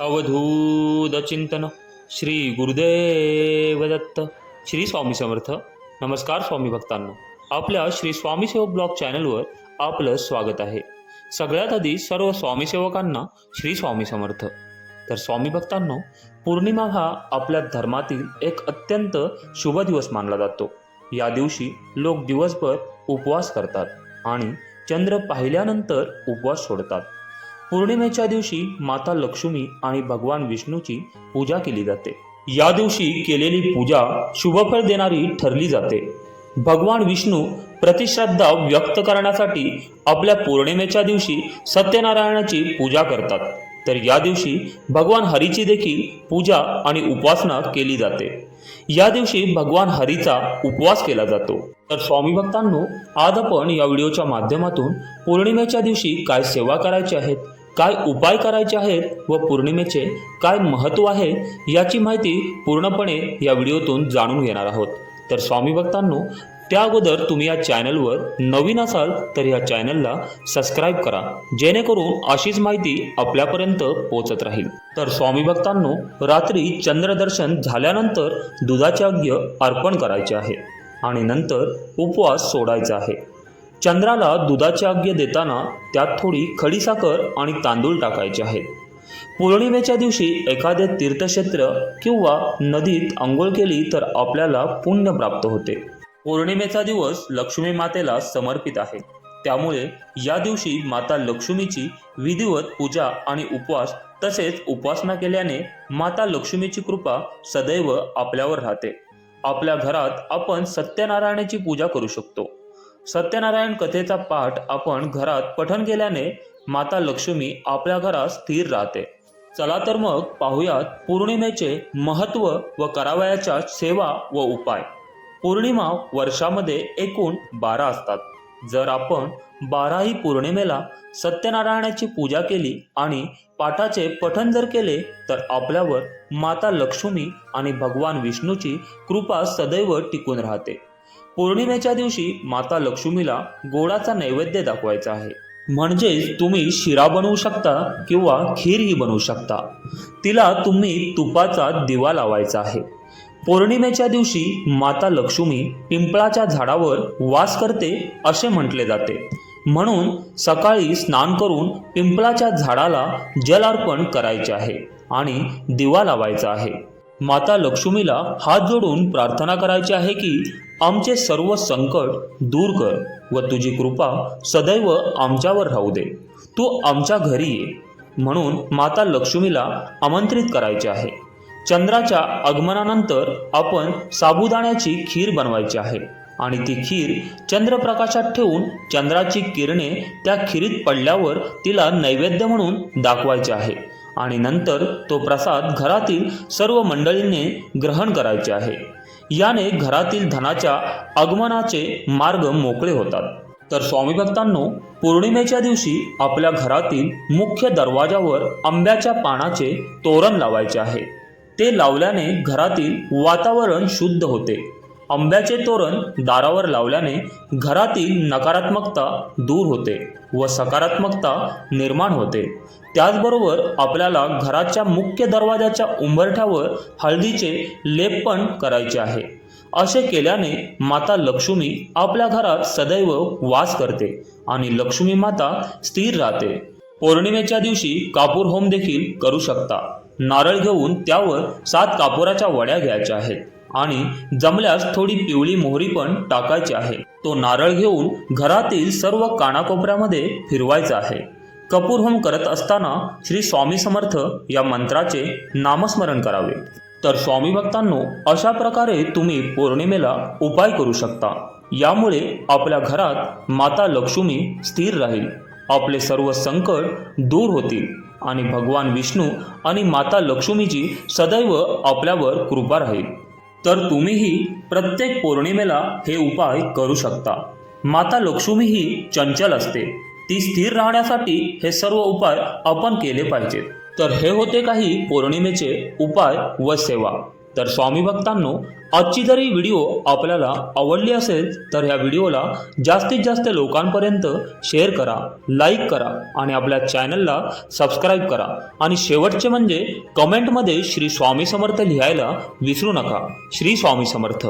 अवधूत चिंतन श्री गुरुदेव दत्त श्री स्वामी समर्थ. नमस्कार स्वामी भक्तांना. आपल्या श्री स्वामीसेवक ब्लॉग चॅनलवर आपलं स्वागत आहे. सगळ्यात आधी सर्व स्वामीसेवकांना श्री स्वामी समर्थ. तर स्वामी भक्तांनो पौर्णिमा हा आपल्या धर्मातील एक अत्यंत शुभ दिवस मानला जातो. या दिवशी लोक दिवसभर उपवास करतात आणि चंद्र पाहिल्यानंतर उपवास सोडतात. पौर्णिमेच्या दिवशी माता लक्ष्मी आणि भगवान विष्णूची पूजा केली जाते. या दिवशी केलेली पूजा शुभफळ देणारी ठरली जाते. भगवान विष्णू प्रतिश्रद्धा व्यक्त करण्यासाठी आपल्या पौर्णिमेच्या दिवशी सत्यनारायणाची पूजा करतात. तर या दिवशी भगवान हरीची देखील पूजा आणि उपासना केली जाते. या दिवशी भगवान हरीचा उपवास केला जातो. तर स्वामी भक्तांनो आज आपण या व्हिडिओच्या माध्यमातून पौर्णिमेच्या दिवशी काय सेवा करायची आहेत काय उपाय करायचे आहेत व पौर्णिमेचे काय महत्त्व आहे याची माहिती पूर्णपणे या व्हिडिओतून जाणून घेणार आहोत. तर स्वामी भक्तांनो त्या अगोदर तुम्ही या चॅनलवर नवीन असाल तर या चॅनलला सबस्क्राईब करा जेणेकरून अशीच माहिती आपल्यापर्यंत पोहोचत राहील. तर स्वामी भक्तांनो रात्री चंद्रदर्शन झाल्यानंतर दुधाचे अर्घ्य अर्पण करायचे आहे आणि नंतर उपवास सोडायचा आहे. चंद्राला दुधाची आज्ञा देताना त्यात थोडी खडीसाखर आणि तांदूळ टाकायचे आहेत. पौर्णिमेच्या दिवशी एखादे तीर्थक्षेत्र किंवा नदीत आंघोळ केली तर आपल्याला पुण्य प्राप्त होते. पौर्णिमेचा दिवस लक्ष्मी मातेला समर्पित आहे. त्यामुळे या दिवशी माता लक्ष्मीची विधिवत पूजा आणि उपवास तसेच उपासना केल्याने माता लक्ष्मीची कृपा सदैव आपल्यावर राहते. आपल्या घरात आपण सत्यनारायणाची पूजा करू शकतो. सत्यनारायण कथेचा पाठ आपण घरात पठण केल्याने माता लक्ष्मी आपल्या घरात स्थिर राहते. चला तर मग पाहुयात पौर्णिमेचे महत्त्व व करावयाच्या सेवा व उपाय. पौर्णिमा वर्षामध्ये एकूण बारा असतात. जर आपण बाराही पौर्णिमेला सत्यनारायणाची पूजा केली आणि पाठाचे पठण जर केले तर आपल्यावर माता लक्ष्मी आणि भगवान विष्णूची कृपा सदैव टिकून राहते. पौर्णिमेच्या दिवशी माता लक्ष्मीला गोडाचा नैवेद्य दाखवायचा आहे. म्हणजेच तुम्ही शिरा बनवू शकता किंवा खीरही बनवू शकता. तिला तुम्ही तुपाचा दिवा लावायचा आहे. पौर्णिमेच्या दिवशी माता लक्ष्मी पिंपळाच्या झाडावर वास करते असे म्हटले जाते. म्हणून सकाळी स्नान करून पिंपळाच्या झाडाला जल अर्पण करायचे आहे आणि दिवा लावायचा आहे. माता लक्ष्मीला हात जोडून प्रार्थना करायची आहे की आमचे सर्व संकट दूर कर व तुझी कृपा सदैव आमच्यावर राहू दे. तू आमच्या घरी ये. म्हणून माता लक्ष्मीला आमंत्रित करायचे आहे. चंद्राच्या आगमनानंतर आपण साबुदाण्याची खीर बनवायची आहे आणि ती खीर चंद्रप्रकाशात ठेवून चंद्राची किरणे त्या खीरीत पडल्यावर तिला नैवेद्य म्हणून दाखवायचे आहे. आणि नंतर तो प्रसाद घरातील सर्व मंडळींनी ग्रहण करायचे आहे. याने घरातील धनाच्या आगमनाचे मार्ग मोकळे होतात. तर स्वामी भक्तांनो पौर्णिमेच्या दिवशी आपल्या घरातील मुख्य दरवाजावर आंब्याच्या पानाचे तोरण लावायचे आहे. ते लावल्याने घरातील वातावरण शुद्ध होते. आंब्याचे तोरण दारावर लावल्याने घरातील नकारात्मकता दूर होते व सकारात्मकता निर्माण होते. त्याचबरोबर आपल्याला घराच्या मुख्य दरवाजाच्या उंबरठ्यावर हळदीचे लेप पण करायचे आहे. असे केल्याने माता लक्ष्मी आपल्या घरात सदैव वास करते आणि लक्ष्मी माता स्थिर राहते. पौर्णिमेच्या दिवशी कापूर होम देखील करू शकता. नारळ घेऊन त्यावर सात कापुराच्या वड्या घ्यायच्या आहेत. आणि जमल्यास थोडी पिवळी मोहरी पण टाकायची आहे. तो नारळ घेऊन घरातील सर्व कानाकोपऱ्यामध्ये फिरवायचा आहे. कपूर होम करत असताना श्री स्वामी समर्थ या मंत्राचे नामस्मरण करावे. तर स्वामी भक्तांनो अशा प्रकारे तुम्ही पौर्णिमेला उपाय करू शकता. यामुळे आपल्या घरात माता लक्ष्मी स्थिर राहील. आपले सर्व संकट दूर होतील आणि भगवान विष्णू आणि माता लक्ष्मीची सदैव आपल्यावर कृपा राहील. तर तुम्हीही प्रत्येक पौर्णिमेला हे उपाय करू शकता. माता लक्ष्मी ही चंचल असते. ती स्थिर राहण्यासाठी हे सर्व उपाय आपण केले पाहिजेत. तर हे होते काही पौर्णिमेचे उपाय व सेवा. तर स्वामी भक्तांनो आजची जर ही व्हिडिओ आपल्याला आवडली असेल तर ह्या व्हिडिओला जास्तीत जास्त लोकांपर्यंत शेअर करा लाईक करा आणि आपल्या चॅनलला सबस्क्राईब करा. आणि शेवटचे म्हणजे कमेंटमध्ये श्री स्वामी समर्थ लिहायला विसरू नका. श्री स्वामी समर्थ.